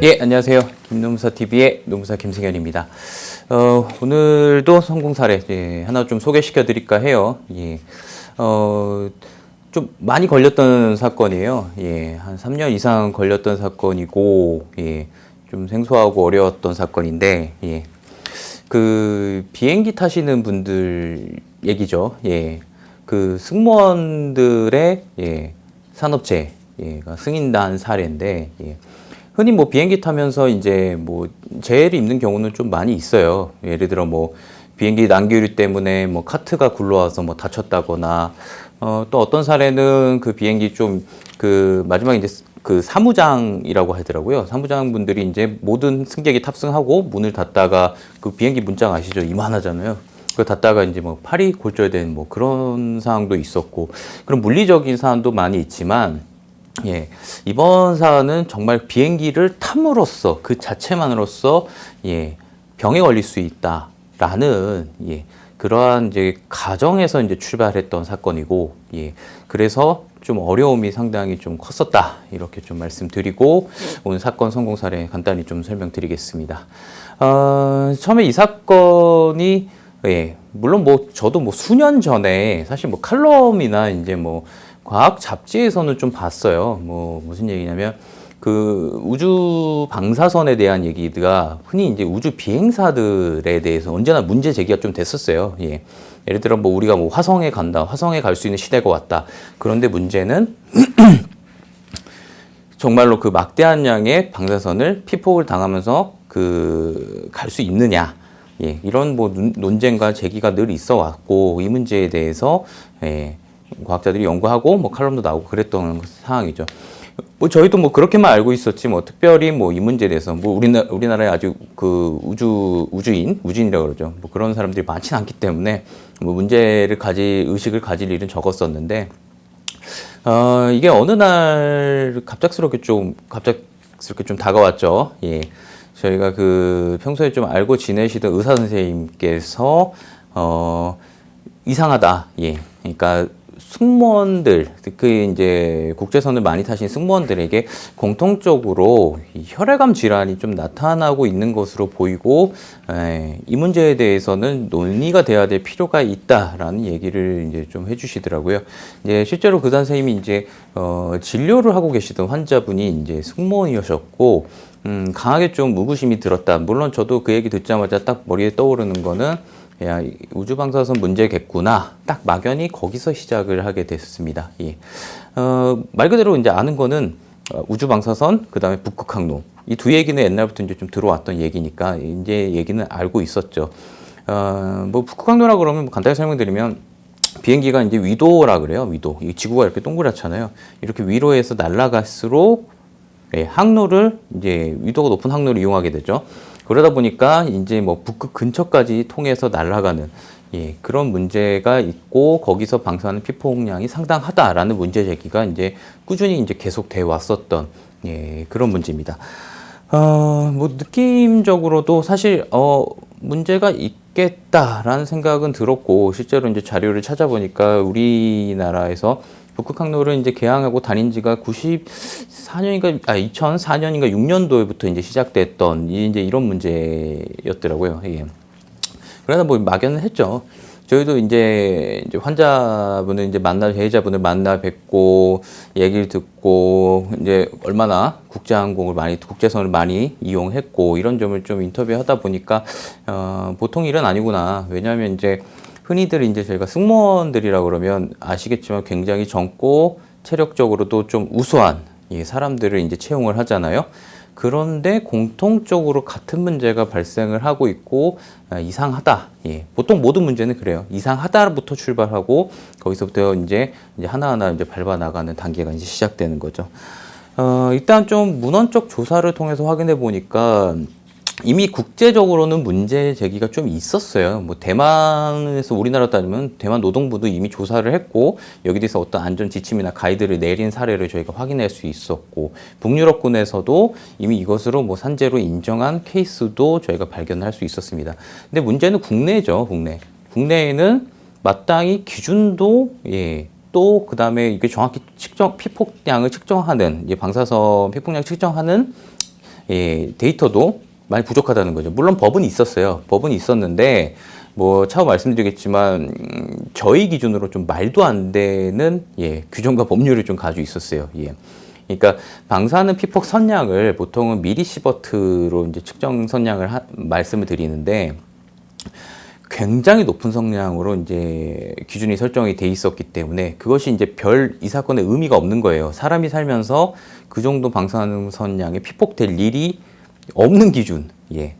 예, 안녕하세요. 김노무사 TV의 노무사 김승현입니다. 어, 오늘도 성공 사례 예, 하나 좀 소개시켜 드릴까 해요. 예. 어, 좀 많이 걸렸던 사건이에요. 예, 한 3년 이상 걸렸던 사건이고, 예, 좀 생소하고 어려웠던 사건인데, 예, 그 비행기 타시는 분들 얘기죠. 예, 그 승무원들의 예, 산업재해가 승인난 사례인데, 예, 흔히 뭐 비행기 타면서 이제 뭐 재해를 입는 경우는 좀 많이 있어요. 예를 들어 뭐 비행기 난기류 때문에 뭐 카트가 굴러와서 뭐 다쳤다거나 어, 또 어떤 사례는 그 비행기 좀 그 마지막에 이제 그 사무장이라고 하더라고요. 사무장 분들이 이제 모든 승객이 탑승하고 문을 닫다가 그 비행기 문장 아시죠? 이만하잖아요. 그 닫다가 이제 뭐 팔이 골절된 뭐 그런 상황도 있었고 그런 물리적인 사안도 많이 있지만 예, 이번 사안은 정말 비행기를 탐으로써 그 자체만으로써 예, 병에 걸릴 수 있다라는 예, 그러한 이제 가정에서 이제 출발했던 사건이고 예, 그래서 좀 어려움이 상당히 좀 컸었다. 이렇게 좀 말씀드리고 오늘 사건 성공 사례 간단히 좀 설명드리겠습니다. 어, 처음에 이 사건이 예, 물론 뭐 저도 뭐 수년 전에 사실 뭐 칼럼이나 이제 뭐 과학 잡지에서는 좀 봤어요. 뭐 무슨 얘기냐면 그 우주 방사선에 대한 얘기가 흔히 이제 우주 비행사들에 대해서 언제나 문제 제기가 좀 됐었어요. 예. 예를 들어 뭐 우리가 뭐 화성에 간다, 화성에 갈 수 있는 시대가 왔다. 그런데 문제는 정말로 그 막대한 양의 방사선을 피폭을 당하면서 그 갈 수 있느냐. 예, 이런 뭐 논- 논쟁과 제기가 늘 있어 왔고 이 문제에 대해서 예, 과학자들이 연구하고 뭐 칼럼도 나오고 그랬던 상황이죠. 뭐 저희도 뭐 그렇게만 알고 있었지 뭐 특별히 뭐 이 문제에 대해서 뭐 우리나 우리나라에 아주 그 우주 우주인 우주인이라고 그러죠. 뭐 그런 사람들이 많지는 않기 때문에 뭐 문제를 가질 의식을 가질 일은 적었었는데 어, 이게 어느 날 갑작스럽게 좀 갑작스럽게 좀 다가왔죠. 예. 저희가 그 평소에 좀 알고 지내시던 의사 선생님께서 어 이상하다. 예. 그러니까 승무원들, 그 이제 국제선을 많이 타신 승무원들에게 공통적으로 이 혈액암 질환이 좀 나타나고 있는 것으로 보이고, 에, 이 문제에 대해서는 논의가 돼야 될 필요가 있다라는 얘기를 이제 좀 해주시더라고요. 이제 실제로 그 선생님이 이제 어, 진료를 하고 계시던 환자분이 이제 승무원이셨고, 음, 강하게 좀 무구심이 들었다. 물론 저도 그 얘기 듣자마자 딱 머리에 떠오르는 거는 야, 이 우주 방사선 문제겠구나. 딱 막연히 거기서 시작을 하게 됐습니다. 예. 어, 말 그대로 이제 아는 거는 어, 우주 방사선, 그 다음에 북극 항로. 이 두 얘기는 옛날부터 이제 좀 들어왔던 얘기니까 이제 얘기는 알고 있었죠. 어, 뭐 북극 항로라 그러면 뭐 간단히 설명드리면 비행기가 이제 위도라 그래요. 위도. 이 지구가 이렇게 동그랗잖아요. 이렇게 위로에서 날아갈수록 예, 항로를 이제 위도가 높은 항로를 이용하게 되죠. 그러다 보니까 이제 뭐 북극 근처까지 통해서 날아가는 예, 그런 문제가 있고 거기서 방사하는 피폭량이 상당하다라는 문제 제기가 이제 꾸준히 이제 계속 돼 왔었던 예, 그런 문제입니다. 어, 뭐 느낌적으로도 사실 어 문제가 있겠다라는 생각은 들었고 실제로 이제 자료를 찾아보니까 우리나라에서 북극 항로를 이제 개항하고 다닌 지가 94년인가 아 2004년인가 6년도부터 이제 시작됐던 이 이제 이런 문제였더라고요. 예. 그러다 뭐 막연은 했죠. 저희도 이제, 이제 환자분을 이제 만나 대의자분을 만나 뵙고 얘기를 듣고 이제 얼마나 국제항공을 많이 국제선을 많이 이용했고 이런 점을 좀 인터뷰하다 보니까 어, 보통 일은 아니구나. 왜냐하면 이제 흔히들 이제 저희가 승무원들이라 그러면 아시겠지만 굉장히 젊고 체력적으로도 좀 우수한 이 사람들을 이제 채용을 하잖아요. 그런데 공통적으로 같은 문제가 발생을 하고 있고 아, 이상하다. 예. 보통 모든 문제는 그래요. 이상하다부터 출발하고 거기서부터 이제 이제 하나하나 이제 밟아 나가는 단계가 이제 시작되는 거죠. 어, 일단 좀 문헌적 조사를 통해서 확인해 보니까 이미 국제적으로는 문제 제기가 좀 있었어요. 뭐 대만에서 우리나라 따지면 대만 노동부도 이미 조사를 했고 여기 대해서 어떤 안전 지침이나 가이드를 내린 사례를 저희가 확인할 수 있었고 북유럽군에서도 이미 이것으로 뭐 산재로 인정한 케이스도 저희가 발견할 수 있었습니다. 근데 문제는 국내죠, 국내. 국내에는 마땅히 기준도 예. 또 그다음에 이게 정확히 측정 피폭량을 측정하는 이 방사선 피폭량 측정하는 예, 데이터도 많이 부족하다는 거죠. 물론 법은 있었어요. 법은 있었는데 뭐 차후 말씀드리겠지만 음, 저희 기준으로 좀 말도 안 되는 예, 규정과 법률이 좀 가지고 있었어요. 예. 그러니까 방사능 피폭 선량을 보통은 미리시버트로 이제 측정 선량을 하, 말씀을 드리는데 굉장히 높은 성량으로 이제 기준이 설정이 돼 있었기 때문에 그것이 이제 별 이 사건의 의미가 없는 거예요. 사람이 살면서 그 정도 방사능 선량이 피폭될 일이 없는 기준. 예.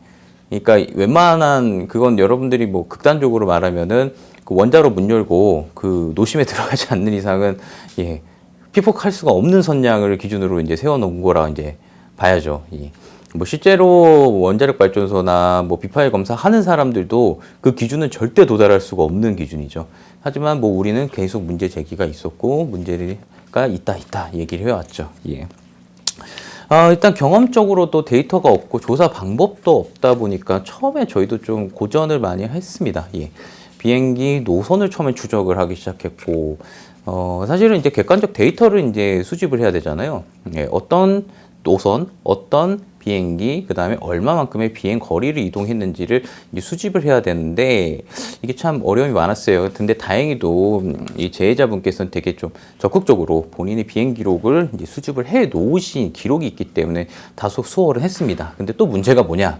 그러니까 웬만한 그건 여러분들이 뭐 극단적으로 말하면은 그 원자로 문 열고 그 노심에 들어가지 않는 이상은 예. 피폭할 수가 없는 선량을 기준으로 이제 세워 놓은 거라 이제 봐야죠. 예. 뭐 실제로 원자력 발전소나 뭐 비파일 검사 하는 사람들도 그 기준은 절대 도달할 수가 없는 기준이죠. 하지만 뭐 우리는 계속 문제 제기가 있었고 문제가 있다 있다 얘기를 해왔죠. 예. 아, 일단 경험적으로도 데이터가 없고 조사 방법도 없다 보니까 처음에 저희도 좀 고전을 많이 했습니다. 예. 비행기 노선을 처음에 추적을 하기 시작했고, 어, 사실은 이제 객관적 데이터를 이제 수집을 해야 되잖아요. 예, 어떤 노선, 어떤 비행기, 그 다음에 얼마만큼의 비행 거리를 이동했는지를 수집을 해야 되는데 이게 참 어려움이 많았어요. 근데 다행히도 음, 이 제해자분께서는 되게 좀 적극적으로 본인의 비행 기록을 수집을 해 놓으신 기록이 있기 때문에 다소 수월을 했습니다. 근데 또 문제가 뭐냐?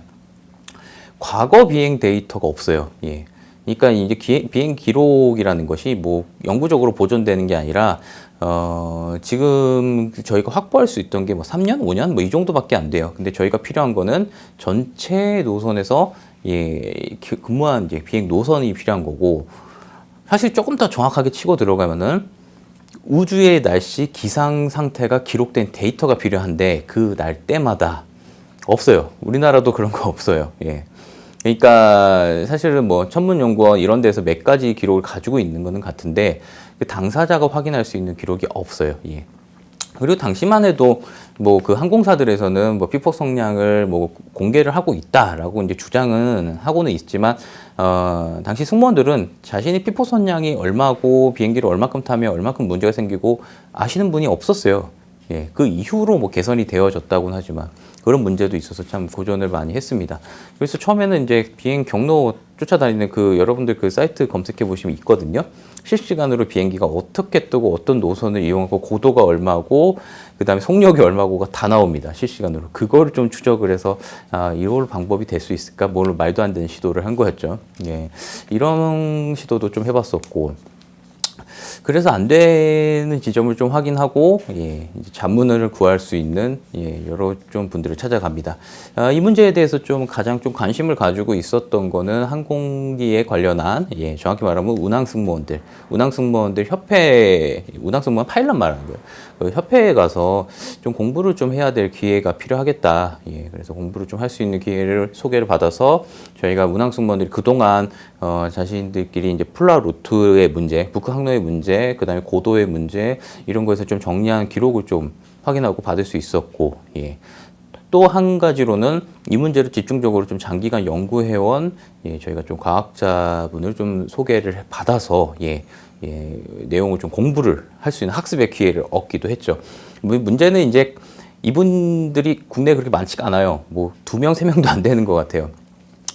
과거 비행 데이터가 없어요. 예. 그러니까 이제 기, 비행 기록이라는 것이 뭐 영구적으로 보존되는 게 아니라 어, 지금 저희가 확보할 수 있던 게 뭐 3년, 5년 뭐 이 정도밖에 안 돼요. 근데 저희가 필요한 거는 전체 노선에서 예, 기- 근무한 이제 비행 노선이 필요한 거고 사실 조금 더 정확하게 치고 들어가면은 우주의 날씨 기상 상태가 기록된 데이터가 필요한데 그 날 때마다 없어요. 우리나라도 그런 거 없어요. 예. 그러니까 사실은 뭐 천문연구원 이런 데서 몇 가지 기록을 가지고 있는 거는 같은데 그 당사자가 확인할 수 있는 기록이 없어요. 예. 그리고 당시만 해도 뭐 그 항공사들에서는 뭐 피폭 성량을 뭐 공개를 하고 있다라고 이제 주장은 하고는 있지만 어 당시 승무원들은 자신이 피폭 성량이 얼마고 비행기를 얼마큼 타면 얼마큼 문제가 생기고 아시는 분이 없었어요. 예, 그 이후로 뭐 개선이 되어졌다고는 하지만 그런 문제도 있어서 참 고전을 많이 했습니다. 그래서 처음에는 이제 비행 경로 쫓아다니는 그 여러분들 그 사이트 검색해 보시면 있거든요. 실시간으로 비행기가 어떻게 뜨고 어떤 노선을 이용하고 고도가 얼마고 그다음에 속력이 얼마고가 다 나옵니다. 실시간으로. 그거를 좀 추적을 해서 아, 이런 방법이 될 수 있을까? 뭘 말도 안 되는 시도를 한 거였죠. 예. 이런 시도도 좀 해봤었고 그래서 안 되는 지점을 좀 확인하고 예, 자문을 구할 수 있는 예, 여러 좀 분들을 찾아갑니다. 아, 이 문제에 대해서 좀 가장 좀 관심을 가지고 있었던 거는 항공기에 관련한 예, 정확히 말하면 운항 승무원들, 운항 승무원들 협회, 운항 승무원 파일럿 말하는 거예요. 그 협회에 가서 좀 공부를 좀 해야 될 기회가 필요하겠다. 예, 그래서 공부를 좀 할 수 있는 기회를 소개를 받아서 저희가 운항 승무원들이 그동안 어, 자신들끼리 이제 플라 루트의 문제, 북극 항로의 문제, 그 다음에 고도의 문제 이런 거에서 좀 정리한 기록을 좀 확인하고 받을 수 있었고, 예. 또 한 가지로는 이 문제를 집중적으로 좀 장기간 연구해온 예, 저희가 좀 과학자분을 좀 소개를 받아서 예, 예, 내용을 좀 공부를 할 수 있는 학습의 기회를 얻기도 했죠. 뭐 문제는 이제 이분들이 국내에 그렇게 많지가 않아요. 뭐 두 명, 세 명도 안 되는 것 같아요.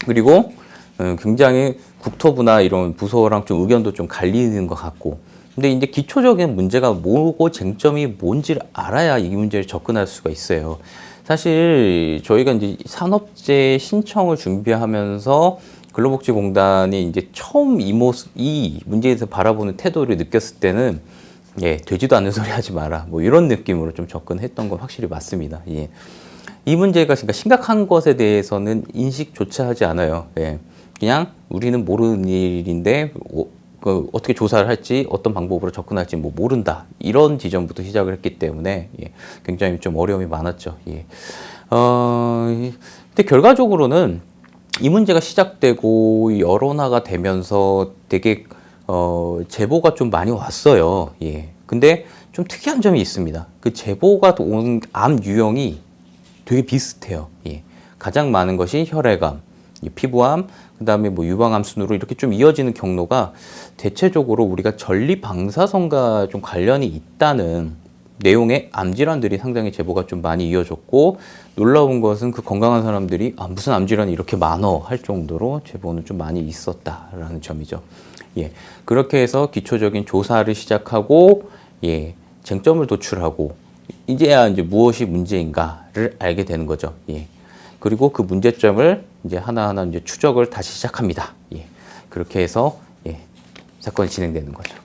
그리고 어, 굉장히 국토부나 이런 부서랑 좀 의견도 좀 갈리는 것 같고. 근데 이제 기초적인 문제가 뭐고 쟁점이 뭔지를 알아야 이 문제를 접근할 수가 있어요. 사실 저희가 이제 산업재 신청을 준비하면서 근로복지공단이 이제 처음 이 모습, 이 문제에 대해서 바라보는 태도를 느꼈을 때는 예, 되지도 않는 소리 하지 마라. 뭐 이런 느낌으로 좀 접근했던 건 확실히 맞습니다. 예. 이 문제가 그러니까 심각한 것에 대해서는 인식조차 하지 않아요. 예. 그냥 우리는 모르는 일인데 어, 그 어떻게 조사를 할지 어떤 방법으로 접근할지 뭐 모른다 이런 지점부터 시작을 했기 때문에 예. 굉장히 좀 어려움이 많았죠. 예. 어, 이- 근데 결과적으로는 이 문제가 시작되고 여론화가 되면서 되게 어, 제보가 좀 많이 왔어요. 예. 근데 좀 특이한 점이 있습니다. 그 제보가 온 암 유형이 되게 비슷해요. 예. 가장 많은 것이 혈액암, 이 피부암, 그 다음에 뭐 유방암 순으로 이렇게 좀 이어지는 경로가 대체적으로 우리가 전리 방사선과 좀 관련이 있다는 내용의 암 질환들이 상당히 제보가 좀 많이 이어졌고 놀라운 것은 그 건강한 사람들이 아 무슨 암 질환이 이렇게 많어 할 정도로 제보는 좀 많이 있었다라는 점이죠. 예. 그렇게 해서 기초적인 조사를 시작하고 예. 쟁점을 도출하고 이제야 이제 무엇이 문제인가를 알게 되는 거죠. 예. 그리고 그 문제점을 이제 하나하나 이제 추적을 다시 시작합니다. 예. 그렇게 해서 예. 사건이 진행되는 거죠.